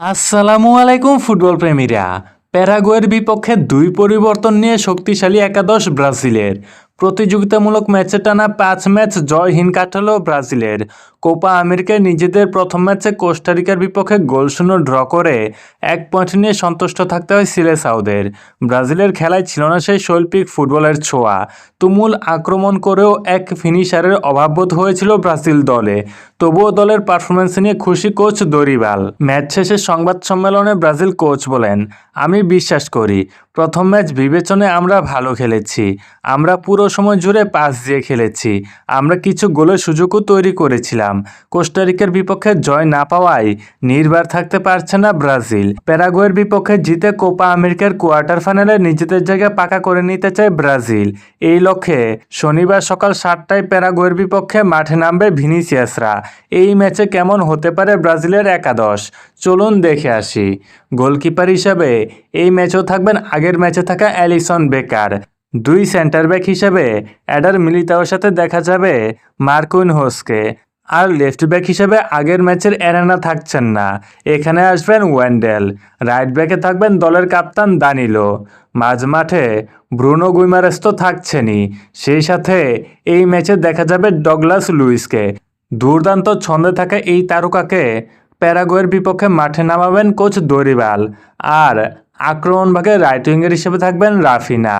আসসালামু আলাইকুম ফুটবল প্রেমীরা। প্যারাগুয়ের বিপক্ষে দুই পরিবর্তন নিয়ে শক্তিশালী একাদশ ব্রাজিলের। প্রতিযোগিতামূলক ম্যাচে টানা পাঁচ ম্যাচ জয়হীন কাটালো ব্রাজিলের। কোপা আমেরিকায় নিজেদের প্রথম ম্যাচে কোস্টারিকার বিপক্ষে গোলশূন্য ড্র করে এক পয়েন্ট নিয়ে সন্তুষ্ট থাকতে হয় সিলেসাউদের। ব্রাজিলের খেলায় ছিল না সেই শৈল্পিক ফুটবলের ছোঁয়া। তুমুল আক্রমণ করেও এক ফিনিশারের অভাববোধ হয়েছিল ব্রাজিল দলে। তবুও দলের পারফরমেন্স নিয়ে খুশি কোচ দরিবাল। ম্যাচ শেষে সংবাদ সম্মেলনে ব্রাজিল কোচ বলেন, আমি বিশ্বাস করি প্রথম ম্যাচ বিবেচনায় আমরা ভালো খেলেছি। আমরা পুরো সময় জুড়ে পাস দিয়ে খেলেছি। আমরা কিছু গোলের সুযোগও তৈরি করেছিলাম। কোস্টারিকার বিপক্ষে জয় না পাওয়ায় নির্বার থাকতে পারছে না ব্রাজিল। প্যারাগুয়ের বিপক্ষে জিতে কোপা আমেরিকার কোয়ার্টার ফাইনালে নিজেদের জায়গা পাকা করে নিতে চায় ব্রাজিল। এই লক্ষ্যে শনিবার সকাল সাতটায় প্যারাগুয়ের বিপক্ষে মাঠে নামবে ভিনিসিয়াসরা। এই ম্যাচে কেমন হতে পারে ব্রাজিলের একাদশ? চলুন দেখে আসি। গোলকিপার হিসাবে এই ম্যাচেও থাকবেন আগের ম্যাচে থাকা অ্যালিসন বেকার। দুই সেন্টার ব্যাক হিসেবে অ্যাডার মিলিতাওর সাথে দেখা যাবে মার্কুইন হোসকে। আর লেফট ব্যাক হিসেবে আগের ম্যাচের এরানা থাকছেন না। এখানে আসবেন ওয়েন্ডেল, রাইট ব্যাকে থাকবেন দলের কাপ্তান দানিলো। মাঝ মাঠে ব্রুনো গুইমারেস তো থাকছেনই। সেই সাথে এই ম্যাচে দেখা যাবে ডগলাস লুইসকে। দুর্দান্ত ছন্দে থাকা এই তারকাকে প্যারাগোয়ের বিপক্ষে মাঠে নামাবেন কোচ দরিবাল। আর আক্রমণ ভাগে রাইট উইঙ্গার হিসেবে থাকবেন রাফিনা,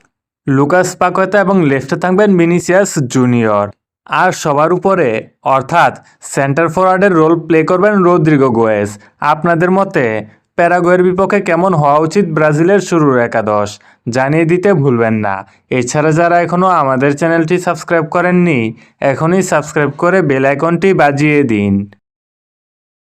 লুকাস পাকয়তা এবং লেফটে থাকবেন মিনিসিয়াস জুনিয়র। আর সবার উপরে, অর্থাৎ সেন্টার ফরওয়ার্ডের রোল প্লে করবেন রদ্রিগো গোয়েস আপনাদের মতে, প্যারাগুয়ের বিপক্ষে কেমন হওয়া উচিত ব্রাজিলের শুরুর একাদশ? জানিয়ে দিতে ভুলবেন না। এছাড়া যারা এখনও আমাদের চ্যানেলটি সাবস্ক্রাইব করেননি, এখনই সাবস্ক্রাইব করে বেল আইকনটি বাজিয়ে দিন।